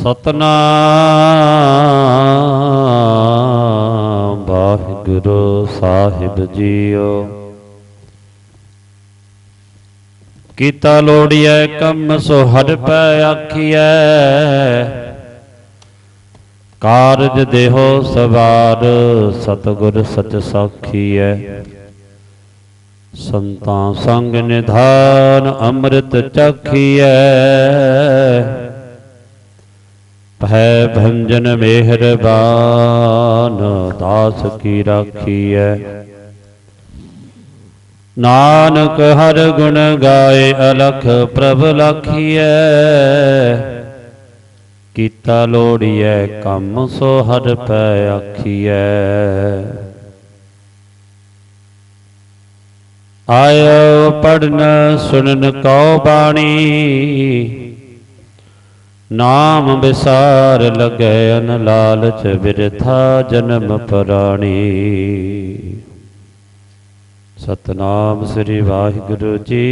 ਸਤਨਾਮ ਵਾਹਿਗੁਰੂ ਸਾਹਿਬ JIO. ਕੀਤਾ ਲੋੜੀਐ ਕੰਮ ਸੋ ਹਰ ਪੈ ਆਖੀਐ। ਕਾਰਜ ਦੇਹੋ ਸਵਾਰ ਸਤਗੁਰ ਸਚ ਸਾਖੀਐ। ਸੰਤਾਂ ਸੰਗ ਨਿਧਾਨ ਅੰਮ੍ਰਿਤ ਚਖੀਐ। ਭੈ ਭੰਜਨ ਮਿਹਰਬਾਨ ਦਾਸ ਕੀ ਰਾਖੀਐ? ਨਾਨਕ ਹਰ ਗੁਣ ਗਾਏ, ਅਲਖ ਪ੍ਰਭ ਲਖੀਐ। ਕੀਤਾ ਲੋੜੀਐ, ਕੰਮ ਸੋ ਹਰ ਪੈ ਆਖੀਐ। ਆਇਓ ਪੜਨ ਸੁਣਨ ਕਉ ਬਾਣੀ ਨਾਮ ਵਿਸਾਰ ਲਗੈ ਅਨ ਲਾਲਚ ਬਿਰਥਾ ਜਨਮ ਪਰਾਣੀ। ਸਤਨਾਮ ਸ੍ਰੀ ਵਾਹਿਗੁਰੂ ਜੀ।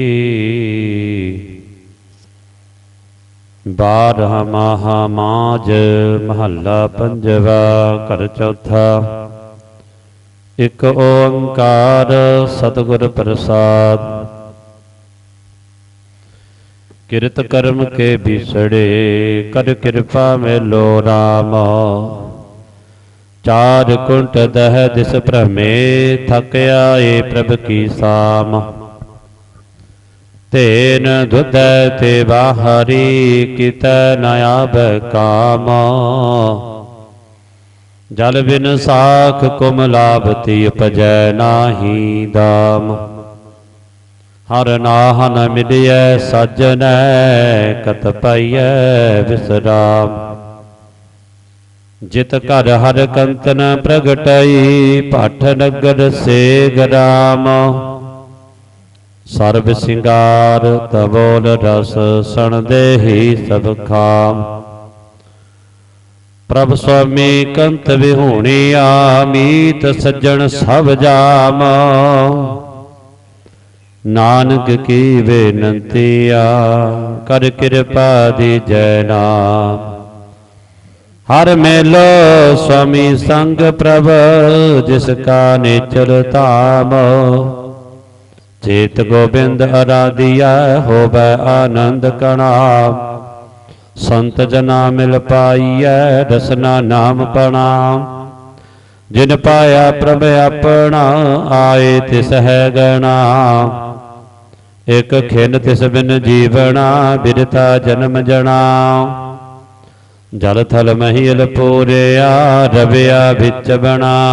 ਬਾਰਹ ਮਹਾ ਮਾਜ ਮਹੱਲਾ ਪੰਜਵਾ, ਘਰ ਚੌਥਾ। ਇਕ ਓੰਕਾਰ ਸਤਿਗੁਰ ਪ੍ਰਸਾਦ ਕਿਰਤ ਕਰਮ ਕੇ ਬਿਸੜੇ, ਕਰ ਕਿਰਪਾ ਮੇਲੋ RAM ਚਾਰ ਕੁੰਟ ਦਹ ਦਿਸ ਭ੍ਰਮੇ, ਥਕ ਆਏ ਪ੍ਰਭ ਕੀ ਸਾਮ। ਤੇਨ ਦੁਦੈ ਤੇ ਬਾਹਰੀ, ਕਿਤੈ ਨ ਆਵੈ ਕਾਮ। ਜਲ ਬਿਨ ਸਾਖ ਕੁਮ ਲਾਭਤੀ ਉਪਜੈ ਨਾਹੀ ਦਾਮ। ਹਰ ਨਾਹਨ ਨ ਮਿਲਿਐ ਸਾਜਨੈ ਕਤ ਪਾਈਐ ਵਿਸਰਾਮ। ਜਿਤ ਘਰ ਹਰ ਕੰਤਨ ਪ੍ਰਗਟਈ, ਭੱਠ ਨਗਰ ਸੇ ਗਰਾਮ ਸਰਬ ਸਿੰਗਾਰ ਤਬੋਲ ਰਸ ਸਣ ਦੇਹੀ ਸਭ ਖਾਮ। ਪ੍ਰਭ ਸੁਆਮੀ ਕੰਤ ਵਿਹੂਣੀ, ਆਮੀਤ ਸੱਜਣ ਸਭ ਜਾਮ। ਨਾਨਕ ਕੀ ਬੇਨੰਤੀਆ ਕਰ ਕਿਰਪਾ ਦੀ ਜੈ ਨਾਮ। ਹਰ ਮੇਲੋ ਸੁਆਮੀ ਸੰਗ ਪ੍ਰਭ, ਜਿਸ ਕਾ ਨੇਚਰ ਧਾਮ। ਚੇਤ ਗੋਬਿੰਦ ਅਰਾਧਿਆ, ਹੋਵੇ ਆਨੰਦ ਕਣਾ ਸੰਤ ਜਨਾ ਮਿਲ ਪਾਈਐ, ਰਸਨਾ ਨਾਮ ਪ੍ਰਣਾਮ ਜਿਨ ਪਾਇਆ ਪ੍ਰਭ ਆਪਣਾ, ਆਏ ਤਿਸ ਹੈ ਗਣਾ ਇਕ ਖਿਨ ਤਿਸ ਬਿਨ ਜੀਵਣਾ ਬਿਰਤਾ ਜਨਮ ਜਣਾ। ਜਲ ਥਲ ਮਹੀਲ ਪੂਰਿਆ, ਰਵਿਆ ਵਿੱਚ ਬਣਾ।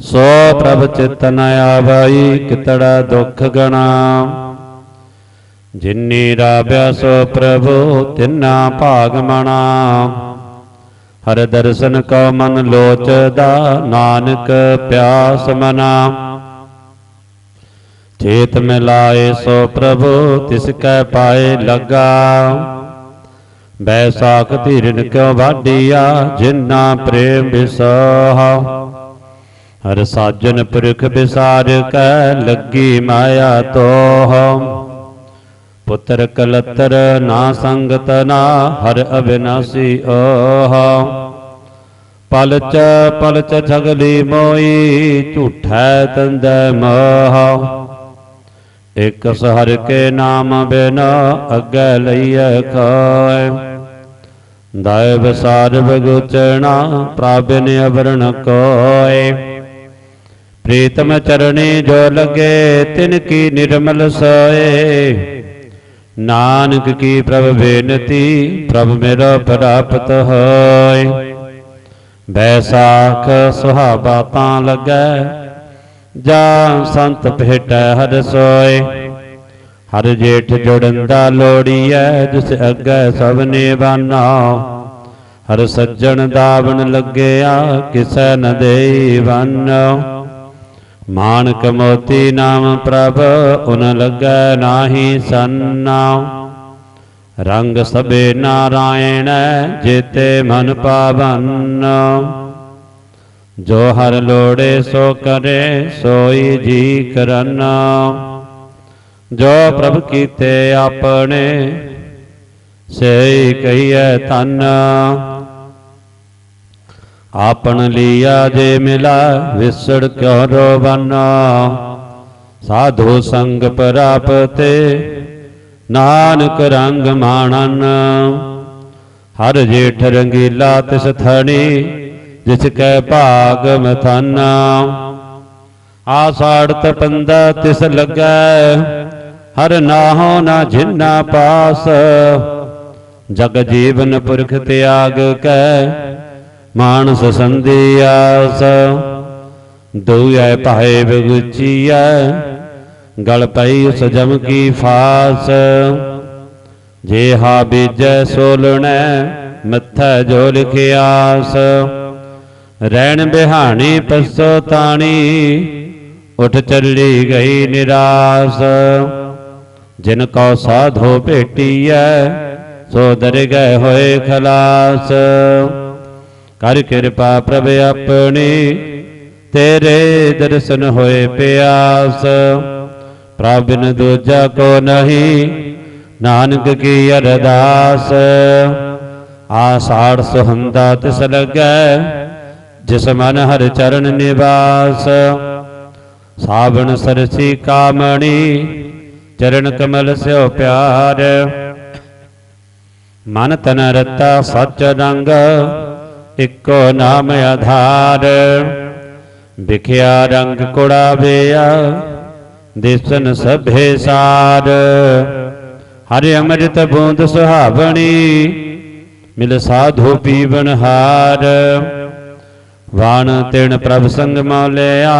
ਸੋ ਪ੍ਰਭ ਚਿਤਨ ਆਵਈ, ਕਿਤੜਾ ਦੁਖ ਗਣਾ। ਜਿਨੀ ਰਾਬਿਆ ਸੋ ਪ੍ਰਭੂ, ਤਿਨਾ ਭਾਗ ਮਣਾ। ਹਰ ਦਰਸ਼ਨ ਕੋ ਮਨ ਲੋਚਦਾ, ਨਾਨਕ ਪਿਆਸ ਮਨਾ। ਚੇਤ ਮਿਲਾਏ ਸੋ ਪ੍ਰਭੂ, ਤਿਸ ਕੈ ਪਾਏ ਲੱਗਾ। ਬੈਸਾਖ ਧੀਰਨ ਕਿਉ ਵਾਡੀਆ ਜਿਨਾ ਪ੍ਰੇਮ ਵਿਸਾਹਾ। ਹਰ ਸਾਜਨ ਪੁਰਖ ਵਿਸਾਰ ਕੈ, ਲੱਗੀ ਮਾਇਆ ਤੋਹ। ਪੁੱਤਰ ਕਲਤਰ ਨਾ ਸੰਗਤ ਨਾ, ਹਰ ਅਬਿਨਾਸੀ ਓਹ। ਪਲਚ ਪਲਚ ਝਗਲੀ ਮੋਈ, ਝੂਠੈ ਤੰਦੈ ਮੋਹ। ਇਕ ਸਹਰ ਕੇ ਨਾਮ ਬਿਨ ਅੱਗੇ ਲਈਐ ਖਾਇ ਦਾਇ ਵਿਸਾਰ ਬਗੁਚਣਾ ਪ੍ਰਾਬਿਨ ਅਵਰਣ ਕੋਇ ਪ੍ਰੀਤਮ ਚਰਣੀ ਜੋ ਲਗੇ ਤਿਨ ਕੀ ਨਿਰਮਲ ਸੋਏ। ਨਾਨਕ ਕੀ ਪ੍ਰਭ ਬੇਨਤੀ, ਪ੍ਰਭ ਮੇਰਾ ਪ੍ਰਾਪਤ ਹੋਏ। ਬੈਸਾਖ ਸੁਹਾਬਾ ਤਾਂ ਲੱਗੈ ਜਾ ਸੰਤ ਭੇਟੈ ਹਰ ਸੋਏ। ਹਰ ਜੇਠ ਜੋੜੰਦਾ ਲੋੜੀਐ ਜਿਸ ਅੱਗੇ ਸਭ ਨੇ ਨਿਵਾਨਾ। ਹਰ ਸੱਜਣ ਦਾਵਣ ਲੱਗਿਆ, ਕਿਸੈ ਨ ਦੇਈ ਵੰਨ ਮਾਨਕ ਮੋਤੀ ਨਾਮ ਪ੍ਰਭ, ਉਨ ਲੱਗੈ ਨਾਹੀ ਸੰਨਾ। ਰੰਗ ਸਭੇ ਨਾਰਾਇਣ ਜੇਤੇ ਮਨ ਪਾਵਨ। ਜੋ ਹਰ ਲੋੜੇ ਸੋ ਕਰੇ, ਸੋਈ ਜੀ ਕਰਨਾ। ਜੋ ਪ੍ਰਭ ਕੀਤੇ ਆਪਣੇ ਸੇ ਕਹੀਐ ਤਨ ਆਪਣ ਲੀਆ ਜੇ ਮਿਲਾ, ਵਿਸੜ ਕਿਉ ਰੋਵਨ? ਸਾਧੂ ਸੰਗ ਪ੍ਰਾਪਤੇ, ਨਾਨਕ ਰੰਗ ਮਾਣਨ। ਹਰ ਜੇਠ ਰੰਗੀਲਾ ਤਿਸ ਥਣੀ ਜਿਸ ਕੈ ਭਾਗ ਮਥਨਾ। ਆਸਾੜ ਤਪੰਦਾ ਤਿਸ ਲੱਗੈ, ਹਰ ਨਾਹੋ ਨਾ ਜਿਨਾ ਪਾਸ। ਜਗ ਜੀਵਨ ਪੁਰਖ ਤਿਆਗ ਕੈ, ਮਾਨਸ ਸੰਧੀ ਆਸ। ਦੁਇ ਭਾਏ ਬਗੁਚੀਐ ਗਲ ਪਈ ਉਸ ਜਮ ਕੀ ਫਾਸ। ਜੇ ਹਾ ਬੀਜੈ ਸੋਲਣੈ ਮੱਥੈ ਜੋ ਲਿਖਿਆਸ। ਰਹਿਣ ਬਿਹਾਣੀ ਪਸੋ ਤਾਣੀ, ਉਠ ਚੱਲੀ ਗਈ ਨਿਰਾਸ। ਜਿਨ ਕੋ ਸਾਧੋ ਭੇਟੀਐ, ਸੋ ਦਰ ਗਏ ਹੋਏ ਖਲਾਸ। ਕਰ ਕਿਰਪਾ ਪ੍ਰਭ ਆਪਣੀ, ਤੇਰੇ ਦਰਸ਼ਨ ਹੋਏ ਪਿਆਸ। ਪ੍ਰਭ ਬਿਨ ਦੂਜਾ ਕੋ ਨਹੀਂ, ਨਾਨਕ ਕੀ ਅਰਦਾਸ। ਆਸਾੜ ਸੁਹੰਦਾ ਤਿਸ ਲੱਗੈ ਜਿਸ ਮਨ ਹਰ ਚਰਨ ਨਿਵਾਸ, ਸਾਵਣ ਸਰਸੀ ਕਾਮਣੀ, ਚਰਨ ਕਮਲ ਸਿਓ ਪਿਆਰ। ਮਨ ਤਨ ਰਤਾ ਸੱਚ ਰੰਗ, ਇੱਕੋ ਨਾਮ ਆਧਾਰ। ਵਿਖਿਆ ਰੰਗ ਕੋੜਾ ਬਿਆ ਦਿਸਨ ਸਭੇ ਸਾਰ। ਹਰਿ ਅੰਮ੍ਰਿਤ ਬੂੰਦ ਸੁਹਾਵਣੀ, ਮਿਲ ਸਾਧੂ ਪੀਵਨ ਹਾਰ। ਵਾਣ ਤਿਣ ਪ੍ਰਭ ਸੰਗ ਮੌਲਿਆ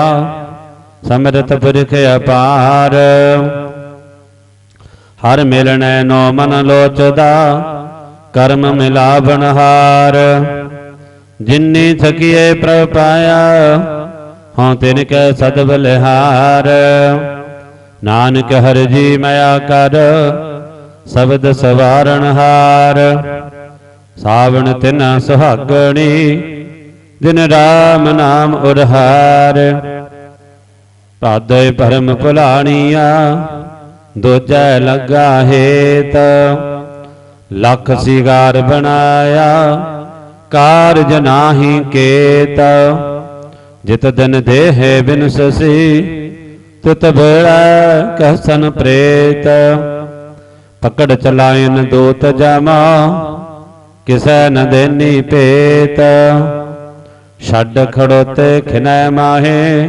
ਸਮਰਤ ਪੁਰਖ ਅਪਾਰ। ਹਰ ਮਿਲਣੈ ਨੋ ਮਨ ਲੋਚਦਾ, ਕਰਮ ਮਿਲਾਵਣ ਹਾਰ। ਜਿਨਨੀ ਥਕੀਏ ਪ੍ਰਭ ਪਾਇਆ, ਹਉ ਤਿਨ ਕੈ ਸਦ ਬਲਿਹਾਰ। ਨਾਨਕ ਹਰ ਜੀ ਮਇਆ ਕਰ, ਸ਼ਬਦ ਸਵਾਰਣ ਹਾਰ। ਸਾਵਣ ਤਿਨ ਸੁਹਾਗਣੀ ਦਿਨ ਰਾਮ ਨਾਮ ਉਰਹਾਰ ਭਾਦੈ ਭਰਮ ਭੁਲਾਣੀਆ ਦੂਜੈ ਲੱਗਾ ਹੇਤ। ਲੱਖ ਸਿਗਾਰ ਬਣਾਇਆ, ਕਾਰਜ ਨਾਹੀ ਕੇਤ। ਜਿਤ ਦਿਨ ਦੇਹ ਬਿਨ ਸਸੀ, ਤਿਤ ਬੇੜਾ ਕਹਸਨ ਪ੍ਰੇਤ। ਪਕੜ ਚਲਾਇਨ ਦੋਤ ਜਮਾ, ਕਿਸੈ ਨ ਦੇਨੀ ਭੇਤ। ਛੱਡ ਖੜੋਤੇ ਖਿਨੈ ਮਾਹੇ,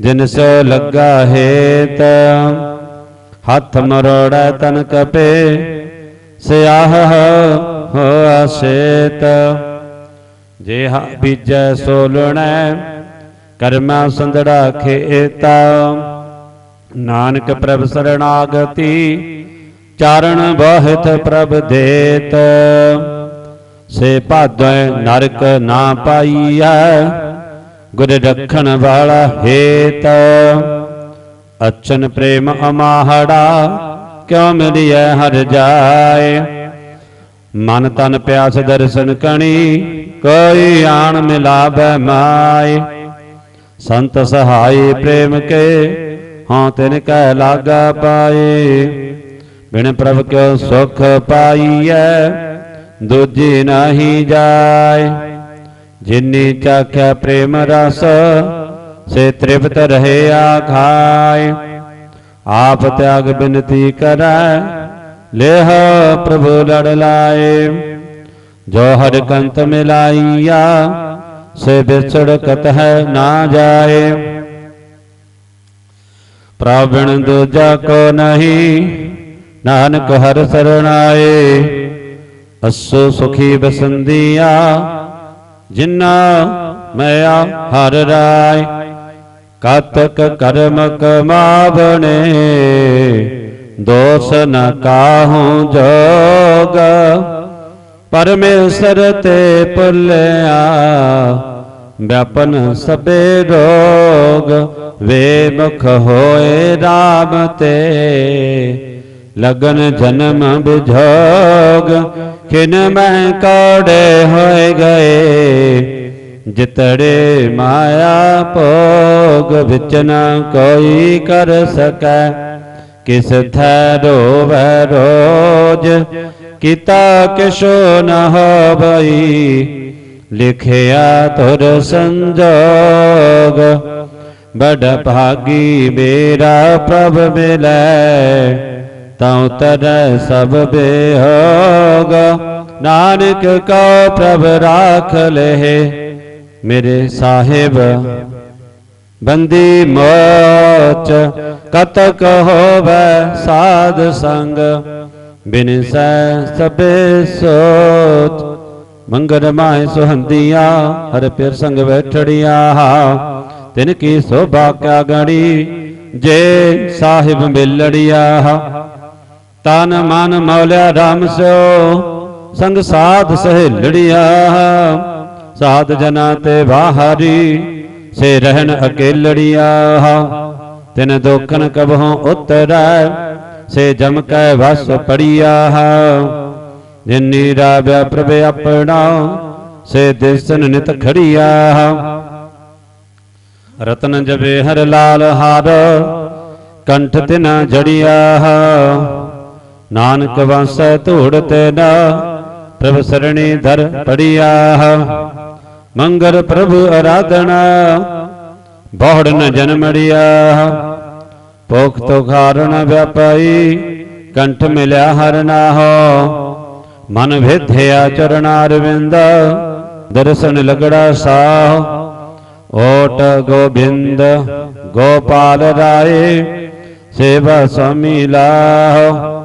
ਜਿਨ ਸੋ ਲੱਗਾ ਹੇਤ। ਹੱਥ ਮਰੋੜਾ ਤਨ ਕਪੇ, ਸਿਆਹ ਹੋਆ ਸੇਤ। ਜੇ ਹਾ ਬੀਜੈ ਸੋਲਣੈ ਕਰਮਾ ਸੰਦੜਾ ਖੇਤਾ। ਨਾਨਕ ਪ੍ਰਭ ਸਰਣਾਗਤੀ, ਚਾਰਣ ਬਹੁਤ ਪ੍ਰਭ ਦੇਤ। ਸੇ ਭਾਦੈ ਨਰਕ ਨਾ ਪਾਈਐ, ਗੁਰ ਰੱਖਣ ਵਾਲਾ ਹੇਤ। ਅਚਨ ਪ੍ਰੇਮ ਅਮਾਹੜਾ, ਕਿਉ ਮਿਲਿਐ ਹਰ ਜਾਏ। ਮਨ ਤਨ ਪਿਆਸ ਦਰਸ਼ਨ ਕਣੀ, ਕੋਈ ਆਣ ਮਿਲਾਵੈ ਮਾਏ। ਸੰਤ ਸਹਾਈ ਪ੍ਰੇਮ ਕੇ ਹਾਂ ਤਿਨ ਕੈ ਲਾਗਾ ਪਾਏ। ਬਿਨ ਪ੍ਰਭ ਕਿਉ ਸੁਖ ਪਾਈਐ ਦੂਜੀ ਨਾਹੀ ਜਾਏ ਜਿਨੀ ਚਾਖਿਆ ਪ੍ਰੇਮ ਰਸ ਸੇ ਤ੍ਰਿਪਤ ਰਹੇ ਆਖਾਏ ਆਪ ਤਿਆਗ ਬਿਨਤੀ ਕਰੈ ਲੇਹ ਪ੍ਰਭੂ ਲੜ ਲਾਏ ਜੋ ਹਰ ਕੰਤ ਮਿਲਾਈਆ ਸੇ ਵਿਛੜ ਕਤ ਹੈ ਨਾ ਜਾਏ ਪ੍ਰਭਣ ਦੂਜਾ ਕੋ ਨਹੀਂ ਨਾਨਕ ਹਰ ਸਰਣਾਏ ਅਸੋ ਸੁਖੀ ਬਸੰਦੀਆ, ਜਿਨਾ ਮਇਆ ਹਰ ਰਾਏ। ਕਤਕ ਕਰਮ ਕਮਾਵਣੇ ਦੋਸ ਨ ਕਾਹੂ ਜੋਗ। ਪਰਮੇਸ਼ਰ ਤੇ ਪੁੱਲਿਆ, ਵਿਆਪਨ ਸਭੇ ਰੋਗ। ਵੇ ਮੁਖ ਹੋਏ ਰਾਮ ਤੇ ਲਗਨ ਜਨਮ ਬਿਝੋਗ ਕਿਨ ਮੈਂ ਕੋੜੇ ਹੋਏ ਗਏ। ਜਿਤੜੇ ਮਾਇਆ ਭੋਗ ਵਿੱਚ ਨਾ ਕੋਈ ਕਰ ਸਕੈ। ਕਿਸ ਥੈ ਰੋਵੈ ਰੋਜ, ਕੀਤਾ ਕਿਛੋ ਨ ਹੋਵਈ। ਲਿਖਿਆ ਤੁਰ ਸੰਜੋਗ, ਬੜ ਭਾਗੀ ਮੇਰਾ ਪ੍ਰਭ ਮਿਲੈ। ਤਉ ਤਰ ਸਭ ਬੇਹੋਗ। ਨਾਨਕ ਕਉ ਪ੍ਰਭ ਰਾਖ ਲਹਿ। ਮੇਰੇ ਸਾਹਿਬ, ਬੰਦੀ ਮੋਚ ਕਤਕ ਹੋਵੇ ਸਾਧ ਸੰਗ। ਬਿਨ ਸੈ ਸਭੇ ਸੋਚ ਮੰਗਲ ਮਾਇ ਸੁਹੰਦੀਆਂ, ਹਰ ਪਿਰ ਸੰਗ ਬੈਠੜੀਆ ਤਿਨ ਕੀ ਸੋਭਾ ਕਿਆ ਗੜੀ ਜੇ ਸਾਹਿਬ ਮਿਲੜੀਆ ਤਨ ਮਨ ਮੌਲਿਆ ਰਾਮ ਸਿਓ, ਸੰਗ ਸਾਧ ਸਹੇਲੜੀਆ। ਸਾਧ ਜਨਾ ਤੇ ਬਾਹਰੀ ਸੇ ਰਹਿਣ ਅਕੇਲੜੀਆ। ਤਿਨ ਦੋਖਨ ਕਬਹੋਂ ਉਤਰੈ, ਸੇ ਜਮ ਕੈ ਵਸ ਪੜੀਆ। ਜਿਨੀ ਰਾਵਿਆ ਪ੍ਰਭ ਆਪਣਾ, ਸੇ ਦਿਸਨ ਨਿਤ ਖੜੀਆ। ਰਤਨ ਜਵੇ ਹਰ ਲਾਲ ਹਾਰ, ਕੰਠ ਤਿਨ ਜੜਿਆ। ਨਾਨਕ ਵਾਸੈ ਧੂੜ ਤੇ ਨਾ ਪ੍ਰਭ ਸਰਣੀ ਧਰ ਪੜੀਆ ਮੰਗਲ ਪ੍ਰਭੂ ਅਰਾਧਨਾ ਬਹੁੜ ਨ ਜਨਮੜੀਆ ਭੋਖ ਤੋ ਖਾਰਣ ਵਿਆਪਾਈ, ਕੰਠ ਮਿਲਿਆ ਹਰ ਨਾਹੋ। ਮਨ ਵਿਧਿਆ ਚਰਣਾ ਅਰਵਿੰਦ, ਦਰਸ਼ਨ ਲਗੜਾ ਸਾਹ। ਓਟ ਗੋਬਿੰਦ, ਗੋਪਾਲ ਰਾਏ, ਸੇਵਾ ਸੁਆਮੀ ਲਾਹ।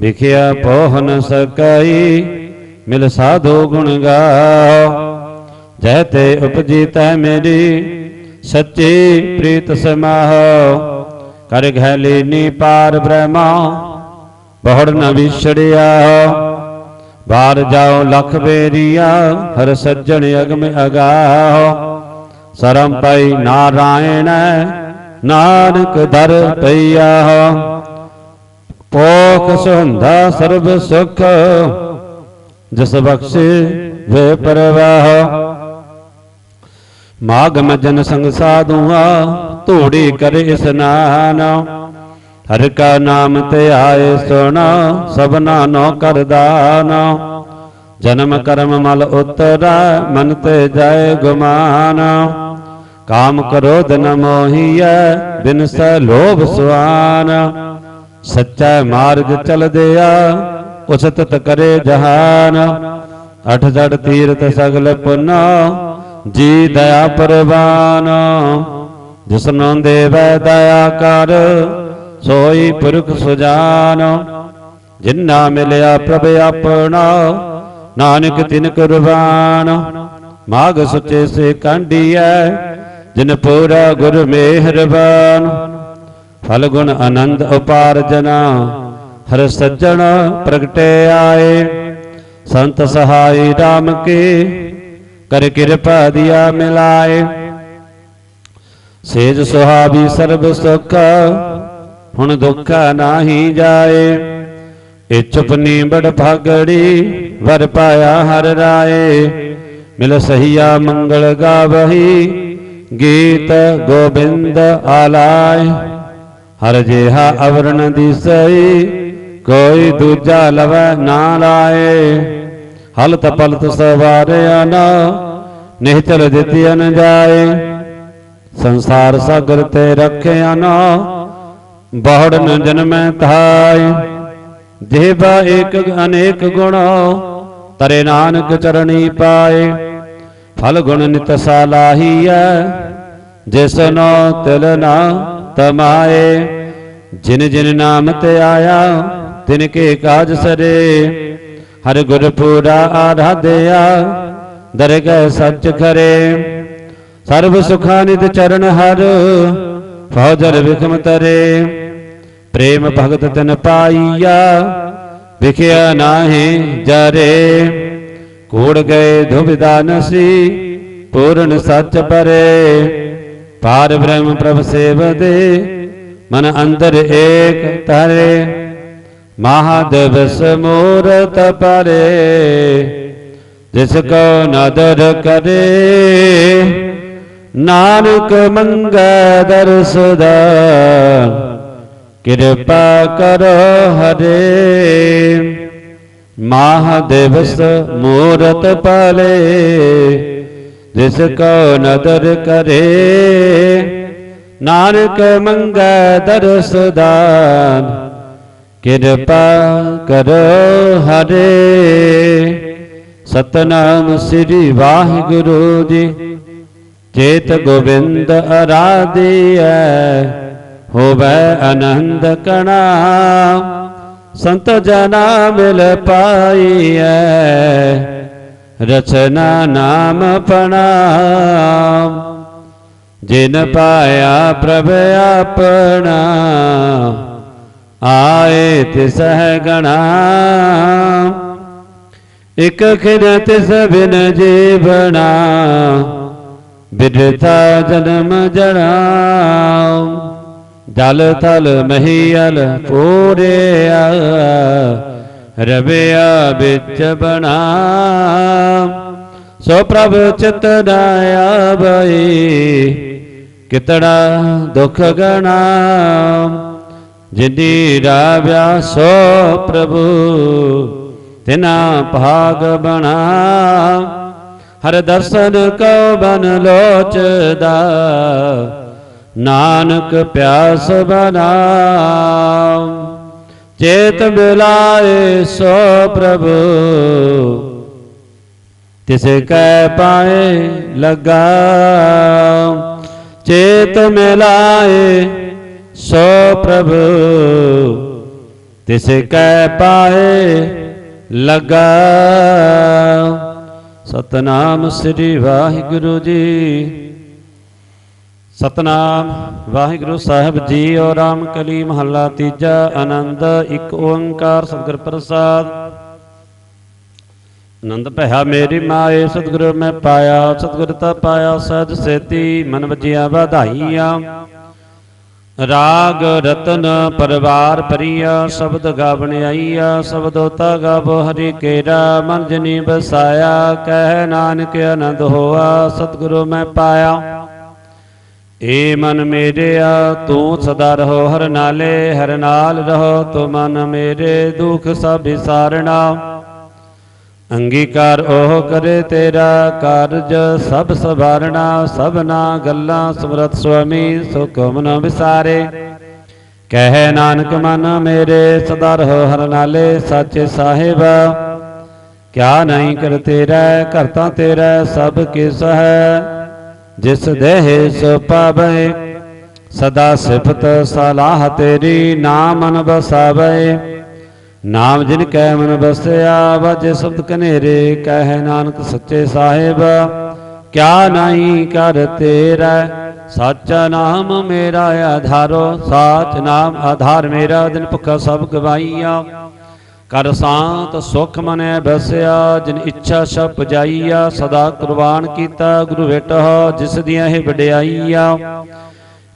ਵਿਖਿਆ ਪੋਹਨ ਨ ਮਿਲ ਸਾਧੂ ਗੁਣ ਗਾਓ। ਜੈ ਤੇ ਉਪਜੀ ਤੈ ਮੇਰੀ, ਸੱਚੀ ਪ੍ਰੀਤ ਸਮਾਹੋ। ਕਰ ਘੈ ਲੀਨੀ ਪਾਰ ਬ੍ਰਹਮਾ, ਬਹੁੜ ਨ ਵਿਛੜਿਆ। ਬਾਰ ਜਾਓ ਲਖ ਬੇਰੀਆ, ਹਰ ਸੱਜਣ ਅਗਮ ਅਗਾਹੋ ਸਰਮ ਪਈ ਨਾਰਾਇਣ, ਨਾਨਕ ਦਰ ਪਈਆ। ਪੋਖ ਸੁਹੰਦਾ ਸਰਬ ਸੁਖ, ਜਿਸ ਬਖਸ਼ੇ ਵੇ ਪਰਵਾਹ। ਮਾਗ ਮਜਨ ਸੰਗ ਸਾਧੂਆ, ਧੂੜੀ ਕਰੇ ਇਸਨਾਨ ਹਰ ਕਾ ਨਾਮ ਤੇ ਆਏ ਸੁਣਾ ਸਭਨਾ ਨੋ ਕਰਦਾਨ ਜਨਮ ਕਰਮ ਮਲ ਉਤਰਾ, ਮਨ ਤੇ ਜਾਏ ਗੁਮਾਨ। ਕਾਮ ਕ੍ਰੋਧ ਨ ਮੋਹੀਐ, ਬਿਨ ਸੈ ਲੋਭ ਸੁਆਨ। ਸੱਚਾ ਮਾਰਗ ਚਲਦਿਆ ਉਸਤਤ ਕਰੇ ਜਹਾਨ। ਅਠ ਜੜ ਤੀਰਥ ਸਗਲ ਪੁਨਾ, ਜੀ ਦਇਆ ਪਰਵਾਨ। ਜਿਸਨੋਂ ਦੇਵੈ ਦਇਆ ਕਰ, ਸੋਈ ਪੁਰਖ ਸੁਜਾਨ। ਜਿਨ੍ਹਾਂ ਮਿਲਿਆ ਪ੍ਰਭ ਆਪਣਾ, ਨਾਨਕ ਤਿਨ ਕੁਰਬਾਨ। ਮਾਗ ਸੁਚੇ ਸੇ ਕਾਂਡੀਐ ਜਿਨ ਪੂਰਾ ਗੁਰ ਮਿਹਰਬਾਨ। ਫਲ ਗੁਣ ਆਨੰਦ ਉਪਾਰ ਜਨਾ ਹਰ ਸੱਜਣ ਪ੍ਰਗਟੇ ਆਏ। ਸੰਤ ਸਹਾਈ RAM ਕੇ, ਕਰ ਕਿਰਪਾ ਦਿਆ ਮਿਲਾਏ। ਸੇਜ ਸੁਹਾਵੀ ਸਰਬ ਸੁਖ, ਹੁਣ ਦੁੱਖ ਨਾਹੀ ਜਾਏ। ਇਹ ਚੁਪਨੀ ਬੜ ਭਾਗੜੀ ਵਰ ਪਾਇਆ ਹਰ ਰਾਏ। ਮਿਲ ਸਹੀਆ ਮੰਗਲ ਗਾਵਹੀ, ਗੀਤ ਗੋਬਿੰਦ ਆਲਾਏ। ਹਰ ਜਿਹਾ ਅਵਰਣ ਦਿਸਈ, ਕੋਈ ਦੂਜਾ ਲਵੈ ਨਾ ਲਾਏ। ਹਲਤ ਪਲਤ ਸਵਾਰਿਆ ਨਾ ਨਿਹਚਲ ਦਿੱਤੀ ਅਨ ਜਾਏ। ਸੰਸਾਰ ਸਾਗਰ ਤੇ ਰੱਖਿਆ ਨਾ, ਬਹੁੜ ਨ ਜਨਮੈ ਥਾਈ ਜਿਹਬਾ ਏਕ ਅਨੇਕ ਗੁਣ, ਤਰੇ ਨਾਨਕ ਚਰਣੀ ਪਾਏ। ਫਲ ਗੁਣ ਨਿਤ ਸਾਲਾਹੀਐ ਜਿਸਨੋ ਤਿਲ ਨਾ ਤਮਾਏ ਜਿਨ ਜਿਨ ਨਾਮ ਤੇ ਆਇਆ, ਤਿਨ ਕੇ ਕਾਜ ਸਰੇ। ਹਰ ਗੁਰ ਪੂਰਾ ਆਰਾਧਿਆ, ਦਰਗਹਿ ਸੱਚ ਖਰੇ। ਸਰਬ ਸੁਖਾ ਨਿਤ ਚਰਨ ਹਰ, ਫੌਜਰ ਵਿਖਮ ਤਰੇ। ਪ੍ਰੇਮ ਭਗਤ ਤਨ ਪਾਈਆ, ਵਿਖਿਆ ਨਾਹੀ ਜਰੇ। ਕੂੜ ਗਏ ਦੁਬਿਧਾ ਨਸੀ, ਪੂਰਨ ਸੱਚ ਪਰੇ। ਪਾਰ ਬ੍ਰਹਮ ਪ੍ਰਭ ਸੇਵਦੇ, ਮਨ ਅੰਦਰ ਏਕ ਤਰੇ ਮਹਾਦੇਵ ਸਮੂਰਤ ਪਰੇ, ਜਿਸ ਕੋ ਨਦਰ ਕਰੇ। ਨਾਨਕ ਮੰਗੈ ਦਰਸਦਾ ਕਿਰਪਾ ਕਰੋ ਹਰੇ। ਮਹਾਦੇਵਸ ਮੂਰਤ ਪਰੇ ਜਿਸ ਕੋ ਨਦਰ ਕਰੇ, ਨਾਨਕ ਮੰਗੈ ਦਰਸਦਾਨ ਕਿਰਪਾ ਕਰੋ ਹਰੇ। ਸਤਨਾਮ ਸ੍ਰੀ ਵਾਹਿਗੁਰੂ ਜੀ। ਚੇਤ ਗੋਬਿੰਦ ਅਰਾਧਿਐ, ਹੋਵੇ ਆਨੰਦ ਕਣਾ। ਸੰਤ ਜਨਾ ਮਿਲ ਪਾਈਐ। ਰਚਨਾ ਨਾਮ ਪਣਾਮ ਜਿਨ ਪਾਇਆ ਪ੍ਰਭ ਆਪਣਾ, ਆਏ ਤਿਸਹਿ ਗਣਾ। ਇਕ ਖਿਨ ਤਿਸ ਬਿਨ ਜੀਵਨਾ ਬਿਰਥਾ ਜਨਮ ਜਣਾ ਜਲ ਤਲ ਮਹੀਲ ਪੂਰੇ ਆ ਰਵਿਆ ਵਿੱਚ ਬਣਾ ਸੋ ਪ੍ਰਭ ਚਿਤ ਨਾਇਆ ਬਈ ਕਿਤੜਾ ਦੁਖ ਗਣਾ ਜਿਦੀ ਰਾਵਿਆ ਸੋ ਪ੍ਰਭੂ, ਤਿਨਾ ਭਾਗ ਬਣਾ ਹਰ ਦਰਸ਼ਨ ਕਉ ਬਨ ਲੋਚਦਾ, ਨਾਨਕ ਪਿਆਸ ਬਨਾ ਚੇਤ ਮਿਲਾਏ ਸੋ ਪ੍ਰਭੂ, ਤਿਸ ਕੈ ਪਾਏ ਲਗਾ ਚੇਤ ਮਿਲਾਏ ਸੋ ਪ੍ਰਭੂ, ਤਿਸ ਕੈ ਪਾਏ ਲਗਾ ਸਤਨਾਮ ਸ੍ਰੀ ਵਾਹਿਗੁਰੂ ਜੀ ਸਤਨਾਮ। ਵਾਹਿਗੁਰੂ ਸਾਹਿਬ ਜੀ ਔ ਰਾਮ ਕਲੀ ਮਹੱਲਾ ਤੀਜਾ, ਆਨੰਦ, ਇੱਕ ਓੰਕਾਰ ਸਤਿਗੁਰ ਪ੍ਰਸਾਦ। ਆਨੰਦ ਭਇਆ ਮੇਰੀ ਮਾਏ, ਸਤਿਗੁਰ ਮੈਂ ਪਾਇਆ, ਸਤਿਗੁਰ ਤਾ ਪਾਇਆ ਸਹਿਜ ਸੇਤੀ, ਮਨ ਵਜਿਆ ਵਧਾਈਆਂ। ਰਾਗ ਰਤਨ ਪਰਵਾਰ ਪਰੀਆ ਸ਼ਬਦ ਗਾਵਣ ਆਈਆ ਸ਼ਬਦੋ ਤਾ ਗਾਵੋ ਹਰੀ ਕੇਰਾ, ਮਨ ਜਨੀ ਬਸਾਇਆ ਕਹਿ ਨਾਨਕ ਆਨੰਦ ਹੋਆ, ਸਤਿਗੁਰੂ ਮੈਂ ਪਾਇਆ। ਏ ਮਨ ਮੇਰਿਆ, ਤੂੰ ਸਦਾ ਰਹੋ ਹਰ ਨਾਲੇ, ਹਰ ਨਾਲ ਰਹੋ, ਤੂੰ ਮਨ ਮੇਰੇ ਦੁਖ ਸਭ ਵਿਸਾਰਣਾ। ਅੰਗੀਕਾਰ ਉਹ ਕਰੇ ਤੇਰਾ, ਕਾਰਜ ਸਭ ਸਵਾਰਣਾ, ਸਭਨਾ ਗੱਲਾਂ ਸਮਰਤ ਸੁਆਮੀ ਸੁਖ ਮਨ ਵਿਸਾਰੇ। ਕਹਿ ਨਾਨਕ ਮਨ ਮੇਰੇ, ਸਦਾ ਰਹੋ ਹਰ ਨਾਲੇ, ਸਾਚੇ ਸਾਹਿਬ। ਕਿਆ ਨਹੀਂ ਕਰ ਤੇਰਾ ਕਰਤਾ ਤੇਰਾ, ਸਭ ਕਿਸ ਹੈ ਜਿਸ ਦੇਹ ਸੋ ਪਾਵੇ, ਸਦਾ ਸਿਫਤ ਸਲਾਹ ਤੇਰੀ ਨਾਮ ਮਨ ਨਾਮ ਜਿਨ ਕੈ ਮਨ ਬਸਿਆ, ਵਜੇ ਸ਼ਬਦ ਕਨੇਰੇ, ਕਹਿ ਨਾਨਕ ਸੱਚੇ ਸਾਹਿਬ। ਕਿਆ ਨਹੀਂ ਕਰ ਤੇਰਾ, ਸੱਚਾ ਨਾਮ ਮੇਰਾ ਆਧਾਰੋ, ਸਾਚ ਨਾਮ ਆਧਾਰ ਮੇਰਾ ਦਿਨ ਭੁੱਖਾ ਸਭ ਗਵਾਈਆ। ਕਰ ਸਾਤ ਸੁਖ ਮਨੈ ਬਸਿਆ, ਜਿਨ ਇੱਛਾ ਸਭ ਪੁਜਾਈਆ, ਸਦਾ ਕੁਰਬਾਨ ਕੀਤਾ ਗੁਰੂ ਵੇਟੋ ਜਿਸ ਦੀਆਂ ਇਹ ਵਡਿਆਈਆ।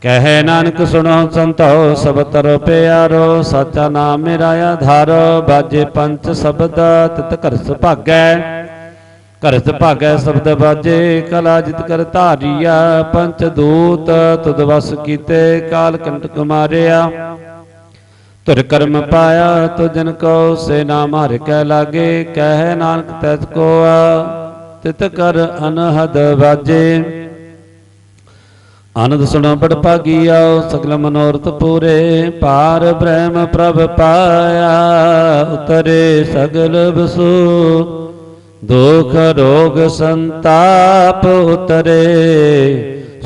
ਕਹਿ ਨਾਨਕ ਸੁਣੋ ਸੰਤੋ, ਸਭ ਤਰ ਪਿਆਰੋ, ਸਾਚਾ ਨਾਮ ਮੇਰਾ ਆਧਾਰ, ਬਾਜੇ ਪੰਚ ਸ਼ਬਦ ਤਿਤ ਘਰਸ ਭਾਗੈ। ਘਰਸ ਭਾਗੈ ਸ਼ਬਦ ਬਾਜੇ, ਕਲਾ ਜਿਤ ਕਰ ਧਾਰੀਆ ਪੰਚ ਦੂਤ ਤੁਦ ਵਸ ਕੀਤੇ, ਕਾਲ ਕੰਟਕ ਮਾਰਿਆ। ਤੁਰ ਕਰਮ ਪਾਇਆ, ਤੋ ਜਨ ਕੋ ਸੇ ਨਾਮ ਹਰਿ ਕੈ ਲਾਗੇ, ਕਹਿ ਨਾਨਕ ਤੈਸ ਕੋ ਆ ਤਿਤ ਕਰ ਅਨਹਦ ਵਾਜੇ। ਆਨੰਦ ਸੁਣੋ ਬੜ ਭਾਗੀਆ, ਸਗਲ ਮਨੋਰਥ ਪੂਰੇ, ਪਾਰ ਬ੍ਰਹਮ ਪ੍ਰਭ ਪਾਇਆ, ਉਤਰੇ ਸਗਲ ਬਸੂ। ਦੁਖ ਰੋਗ ਸੰਤਾਪ ਉਤਰੇ,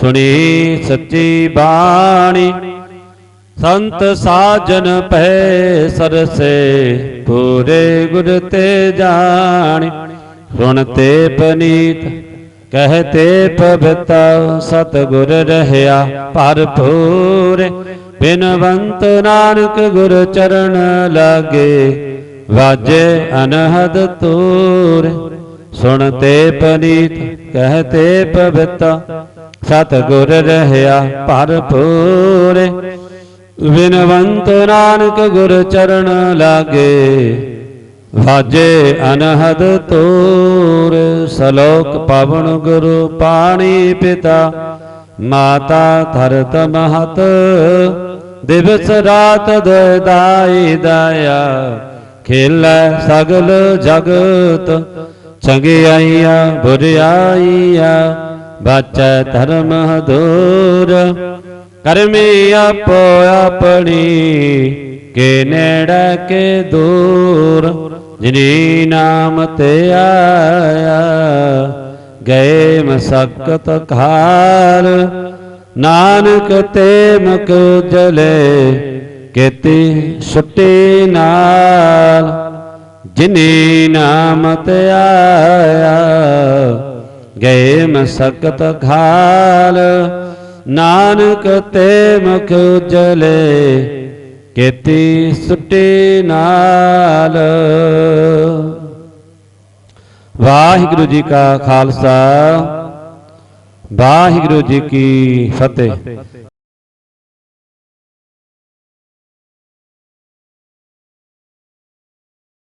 ਸੁਣੀ ਸੱਚੀ ਬਾਣੀ। ਸੰਤ ਸਾਜਨ ਪਹਿ ਸਰਸੇ, ਪੂਰੇ ਗੁਰ ਤੇ ਜਾਣੀ। ਸੁਣ ਤੇ ਪਨੀਤ ਕਹਤੇ ਪਵਿੱਤਾ, ਸਤਿਗੁਰ ਰਹਿਆ ਭਰਪੂਰ। ਬਿਨਵੰਤ ਨਾਨਕ ਗੁਰ ਚਰਨ ਲਾਗੇ, ਵਾਜੇ ਅਨਹਦ ਤੂਰ। ਸੁਣ ਤੇ ਪਨੀਤ ਕਹਤੇ ਪਵਿੱਤਾ, ਸਤਿਗੁਰ ਰਹਿਆ ਭਰਪੂਰ। ਵਿਨਵੰਤ ਨਾਨਕ ਗੁਰ ਚਰਨ ਲਾਗੇ ਵਾਜੇ ਅਨਹਦ ਤੂਰ ਸਲੋਕ ਪਵਨ ਗੁਰੂ ਪਾਣੀ ਪਿਤਾ ਮਾਤਾ ਧਰਤ ਮਹਤ ਦਿਵਸ ਰਾਤ ਦਾਈ ਦਾਇਆ ਖੇਲੈ ਸਗਲ ਜਗਤ ਚੰਗਿਆਈਆ ਬੁਰਿਆਈਆ ਬਾਚੈ ਧਰਮ ਹਦੂਰ ਕਰਮੀ ਆਪੋ ਆਪਣੀ, ਕੇ ਨੇੜੇ, ਕੇ ਦੂਰ। ਜਿਨੀ ਨਾਮ ਤੇ ਆਇਆ, ਗਏ ਮਸਕਤ ਖਾਰ ਨਾਨਕ ਤੇ ਮੁਖ ਜਲੇ, ਕੇਤੀ ਛੁੱਟੀ ਨਾਲ। ਜਿਨੀ ਨਾਮ ਤੇ ਆਇਆ, ਗਏ ਮਸਕਤ ਖਾਲ ਨਾਨਕ ਤੇ ਮੁਖ ਉਜਲੇ, ਕੇਤੀ ਸੁੱਟੀ ਨਾਲ। ਵਾਹਿਗੁਰੂ ਜੀ ਕਾ ਖਾਲਸਾ, ਵਾਹਿਗੁਰੂ ਜੀ ਕੀ ਫਤਿਹ।